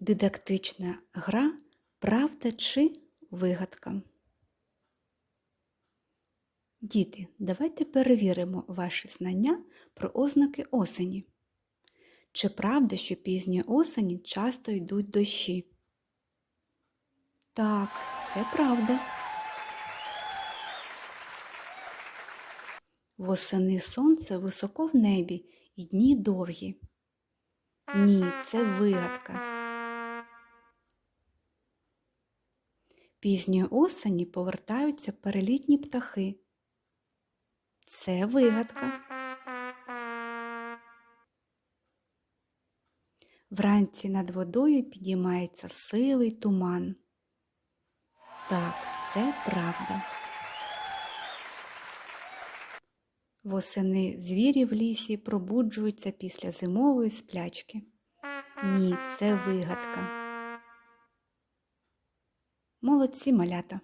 Дидактична гра Правда чи вигадка. Діти, давайте перевіримо ваші знання про ознаки осені. Чи правда, що пізньої осені часто йдуть дощі? Так, це правда. Восени сонце високо в небі і дні довгі. Ні, це вигадка. Пізньої осені повертаються перелітні птахи. Це вигадка. Вранці над водою підіймається сивий туман. Так, це правда. Восени звірі в лісі пробуджуються після зимової сплячки. Ні, це вигадка. Молодці малята.